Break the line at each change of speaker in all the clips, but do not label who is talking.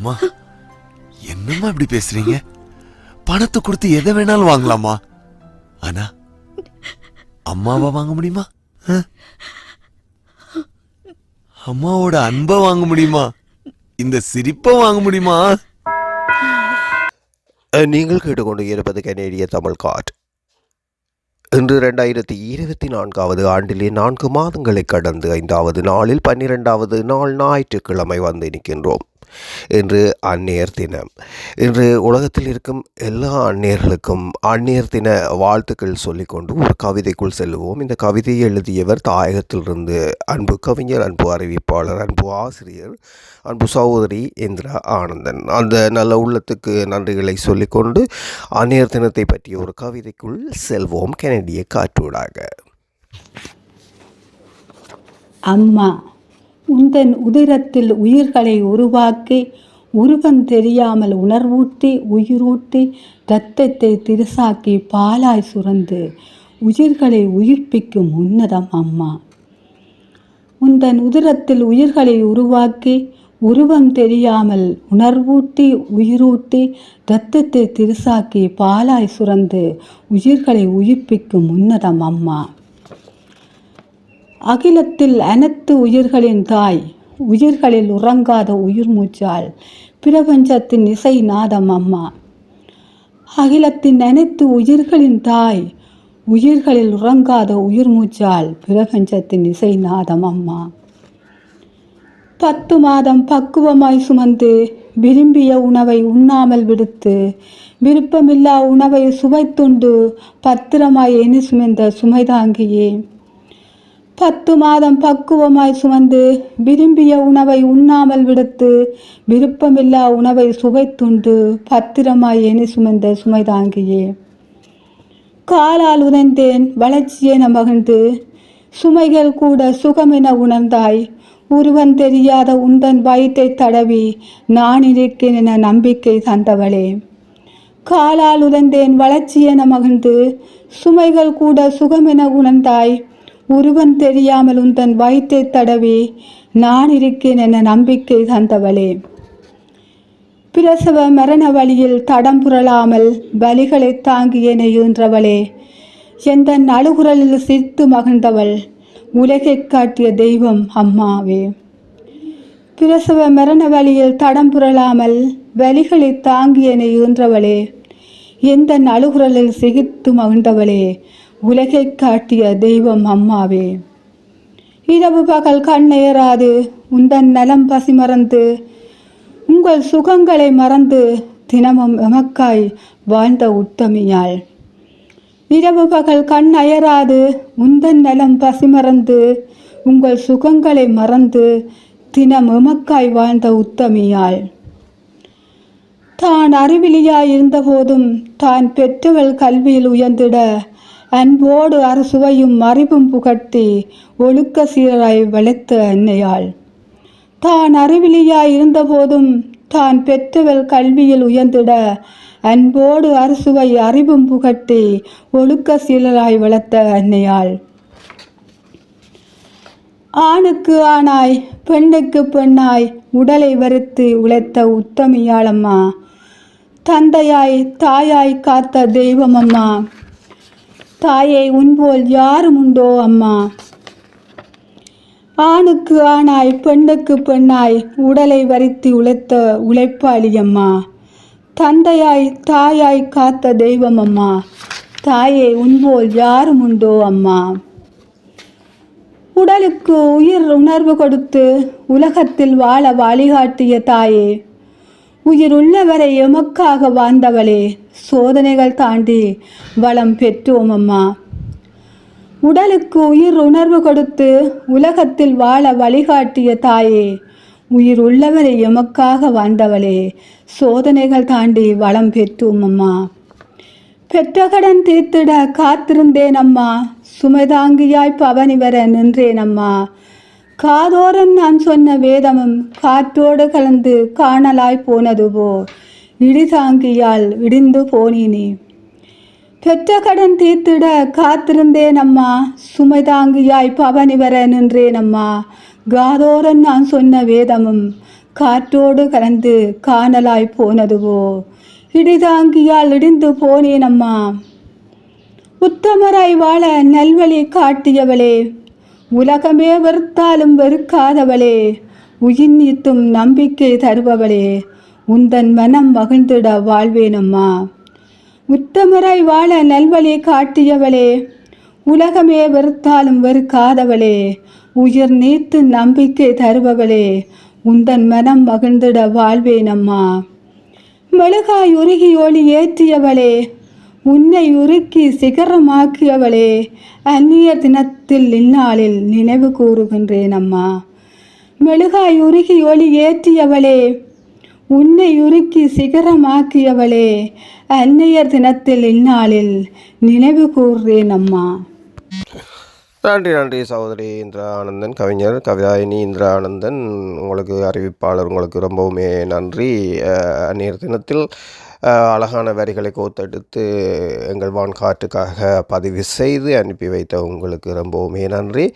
அம்மா என்னம்மா இப்படி பேசுறீங்க? பணத்தை கொடுத்து எதை வேணாலும் வாங்கலாமா? ஆனா அம்மாவை வாங்க முடியுமா? அம்மாவோட அன்பை வாங்க முடியுமா? இந்த சிரிப்பை வாங்க முடியுமா?
நீங்கள் கேட்டுக்கொண்டு இருப்பது கனேடிய தமிழ் காட். இன்று ரெண்டாயிரத்தி இருபத்தி நான்காவது ஆண்டிலே நான்கு மாதங்களை கடந்து ஐந்தாவது நாளில் பன்னிரெண்டாவது நாள் ஞாயிற்றுக்கிழமை வந்து நிற்கின்றோம். இன்று அந்நியர் தினம். இன்று உலகத்தில் இருக்கும் எல்லா அந்நியர்களுக்கும் அந்நியர் தின வாழ்த்துக்கள் சொல்லிக்கொண்டு ஒரு கவிதைக்குள் செல்லுவோம். இந்த கவிதையை எழுதியவர் தாயகத்திலிருந்து அன்பு கவிஞர் அன்பு அறிவிப்பாளர் அன்பு ஆசிரியர் அன்பு சகோதரி இந்திரா ஆனந்தன். அந்த நல்ல உள்ளத்துக்கு நன்றிகளை சொல்லிக்கொண்டு அந்நியர் தினத்தை பற்றிய ஒரு கவிதைக்குள் செல்வோம். கெனடிய காற்றூடாக.
அம்மா உந்தன் உதிரத்தில் உயிர்களை உருவாக்கி உருவம் தெரியாமல் உணர்வூட்டி உயிரூட்டி இரத்தத்தை திருசாக்கி பாலாய் சுரந்து உயிர்களை உயிர்ப்பிக்கும் உன்னதம் அம்மா. உந்தன் உதிரத்தில் உயிர்களை உருவாக்கி உருவம் தெரியாமல் உணர்வூட்டி உயிரூட்டி இரத்தத்தை திருசாக்கி பாலாய் சுரந்து உயிர்களை உயிர்ப்பிக்கும் உன்னதம் அம்மா. அகிலத்தில் அனைத்து உயிர்களின் தாய் உயிர்களில் உறங்காத உயிர் மூச்சால் பிரபஞ்சத்தின் இசை நாதம் அம்மா. அகிலத்தின் அனைத்து உயிர்களின் தாய் உயிர்களில் உறங்காத உயிர் மூச்சால் பிரபஞ்சத்தின் இசை நாதம் அம்மா. பத்து மாதம் பக்குவமாய் சுமந்து விரும்பிய உணவை உண்ணாமல் விடுத்து விருப்பமில்லா உணவை சுவைத்துண்டு பத்திரமாய் எண்ணி சுமந்த சுமைதாங்கியே. பத்து மாதம் பக்குவமாய் சுமந்து விரும்பிய உணவை உண்ணாமல் விடுத்து விருப்பமில்லா உணவை சுவைத்துண்டு பத்திரமாய் எனி சுமந்த சுமைதாங்கியே. காலால் உதைந்தேன் வளர்ச்சியென மகிழ்ந்து சுமைகள் கூட சுகமென உணர்ந்தாய். உருவன் தெரியாத உந்தன் வயிற்றை தடவி நான் இருக்கேன் என நம்பிக்கை தந்தவளே. காலால் உதைந்தேன் வளர்ச்சியென மகிழ்ந்து சுமைகள் கூட சுகமென உணர்ந்தாய். உருவன் தெரியாமல் உந்தன் வயிற்றை தடவி நான் இருக்கேன் என நம்பிக்கை தந்தவளே. பிரசவ மரண வழியில் தடம் புரளாமல் வலிகளை தாங்கியனை ஈன்றவளே. எந்த அழுகுரலில் சிரித்து மகிழ்ந்தவள் உலகைக் காட்டிய தெய்வம் அம்மாவே. பிரசவ மரண வழியில் தடம் புரளாமல் வலிகளை தாங்கியனை ஈன்றவளே. எந்த அழுகுரலில் சிகித்து மகிழ்ந்தவளே. உலகைக் காட்டிய தெய்வம் அம்மாவே. இரவு பகல் கண்ணேறாது உந்தன் நலம் பசி மறந்து உங்கள் சுகங்களை மறந்து தினமும் எமக்காய் வாழ்ந்த உத்தமியாள். இரவு பகல் கண் அயராது உந்தன் நலம் பசி மறந்து உங்கள் சுகங்களை மறந்து தினம் எமக்காய் வாழ்ந்த உத்தமியாள். தான் அறிவிலியாய் இருந்தபோதும் தான் பெற்றவள் கல்வியில் உயர்ந்திட அன்போடு அரசுவையும் அறிவும் புகட்டி ஒழுக்க சீராய் வளைத்த அன்னையாள். தான் அறிவிலியாய் இருந்தபோதும் தான் பெற்றவள் கல்வியில் உயர்ந்திட அன்போடு அரசுவை அறிவும் புகட்டி ஒழுக்க சீலராய் வளர்த்த அன்னையாள். ஆணுக்கு ஆணாய் பெண்ணுக்கு பெண்ணாய் உடலை வருத்து உழைத்த உத்தமியாளம்மா. தந்தையாய் தாயாய் காத்த தெய்வமம்மா. தாயை உன்போல் யாரும் உண்டோ அம்மா? ஆணுக்கு ஆணாய் பெண்ணுக்கு பெண்ணாய் உடலை வரித்து உழைத்த உழைப்பாளி அம்மா. தந்தையாய் தாயாய் காத்த தெய்வம் அம்மா. தாயே உன்போல் யாரும் உண்டோ அம்மா? உடலுக்கு உயிர் உணர்வு கொடுத்து உலகத்தில் வாழ வழிகாட்டிய தாயே உயிர் உள்ளவரை எமக்காக வாழ்ந்தவளே சோதனைகள் தாண்டி வளம் பெற்றோம் அம்மா. உடலுக்கு உயிர் உணர்வு கொடுத்து உலகத்தில் வாழ வழிகாட்டிய தாயே உயிர் உள்ளவரை எமக்காக வாழ்ந்தவளே சோதனைகள் தாண்டி வளம் பெற்றோம் அம்மா. பெற்ற கடன் தீர்த்திட காத்திருந்தேன் அம்மா சுமைதாங்கியாய் பவனி வர நின்றேன் அம்மா. காதோரன் நான் சொன்ன வேதமும் காற்றோடு கலந்து காணலாய் போனதுவோ இடிதாங்கியால் இடிந்து போனீனே. பெற்ற கடன் தீர்த்திட காத்திருந்தேன் அம்மா சுமை தாங்கியாய் பவனி வர நின்றேன் அம்மா. காதோரன் நான் சொன்ன வேதமும் காற்றோடு கலந்து காணலாய் போனதுவோ இடிதாங்கியால் இடிந்து போனேன் அம்மா. உத்தமராய் வாழ நல்வழி காட்டியவளே உலகமே வெறுத்தாலும் வெறுக்காதவளே. உயிர் நீத்தும் நம்பிக்கை தருபவளே. உந்தன் மனம் மகிழ்ந்திட வாழ்வேனம்மா. உத்தமராய் வாழ நல்வழி காட்டியவளே. உலகமே வெறுத்தாலும் வெறுக்காதவளே. உயிர் நீத்து நம்பிக்கை தருபவளே. உந்தன் மனம் மகிழ்ந்திட வாழ்வேனம்மா. மெழுகாய் உருகி ஒளி ஏற்றியவளே. உன்னை உருக்கி சிகரமாக்கியவளே அந்நிய தினத்தில் இந்நாளில் நினைவு கூறுகின்றேன் அம்மா. மெழுகாய் உருகி ஒளி ஏற்றியவளே உன்னை உருக்கி சிகரமாக்கியவளே அந்நியர் தினத்தில் இந்நாளில் நினைவு கூறுறேன் அம்மா.
நன்றி நன்றி சகோதரி இந்திரா ஆனந்தன் கவிஞர் கவிதாயினி இந்திரா ஆனந்தன் உங்களுக்கு அறிவிப்பாளர் உங்களுக்கு ரொம்பவுமே நன்றி. அந்நியர் தினத்தில் அழகான வரிகளை கோத்தெடுத்து எங்கள் வான்கார்ட்டுக்காக பதிவு செய்து அனுப்பி வைத்த உங்களுக்கு ரொம்பவுமே நன்றி.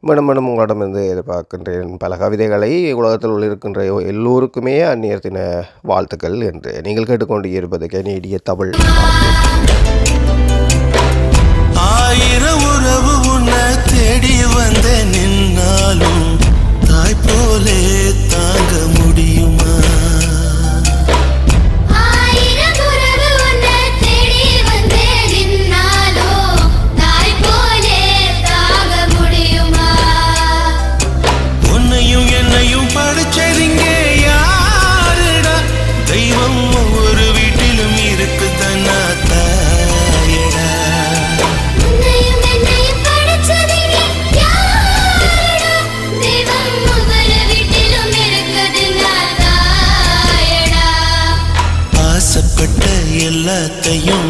மீண்டும் மீண்டும் உங்களிடமிருந்து எதிர்பார்க்கின்றேன். பல கவிதைகளை உலகத்தில் உள்ள இருக்கின்ற எல்லோருக்குமே அந்நியர் தின வாழ்த்துக்கள் என்று நீங்கள் கேட்டுக்கொண்டு இருப்பது கனேடிய தமிழ்.
ஆயிரம் உறவு உன்னை தேடி வந்த நின்னாலும் தாய் போலே தாங்க முடியுமா?
You.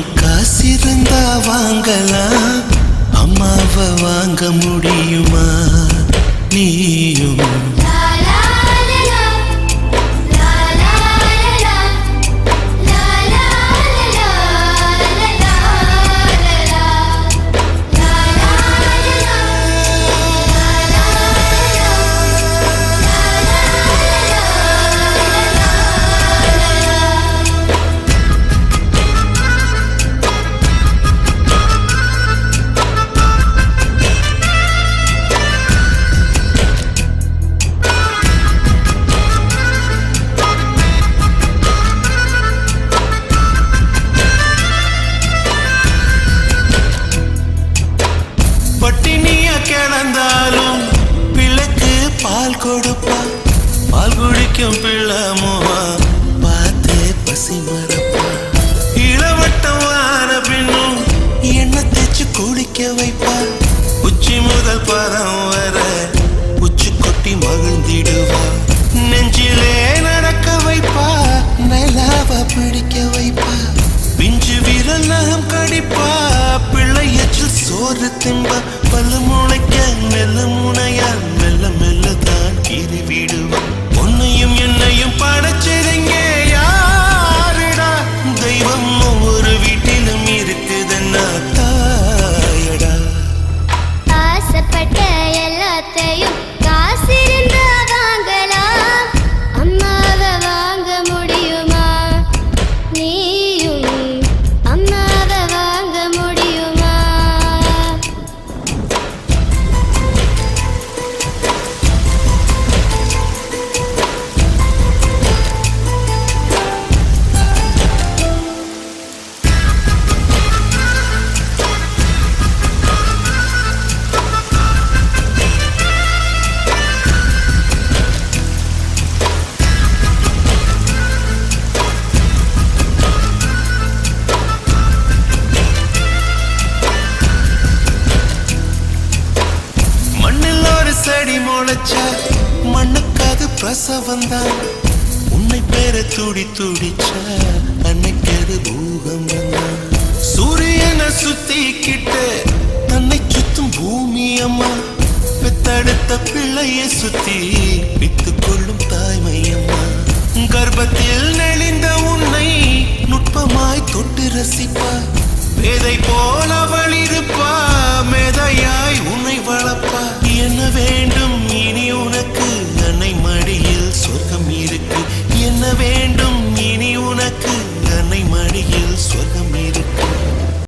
பட்டினிய கிடந்தாலும் பிள்ளைக்கு பால் கொடுப்பா. பால் குடிக்கும் பிள்ளமுவா பார்த்து பசி மறப்பா. இளவட்டம் ஆன பின்னும் எண்ணெய் தேச்சு குடிக்க வைப்பா. உச்சி முதல் பதம் வர ஆசை வந்தா உன்னை பேர துடி துடிச்ச அன்னைக்கது பூகம் சூரியனை சுத்திக்கிட்டு தன்னை சுத்தும் பூமி அம்மா. பெத்தடுத்த பிள்ளையை சுத்தி வித்து கொள்ளும் தாய்மையம்மா கர்ப்பத்தில் நெளிந்த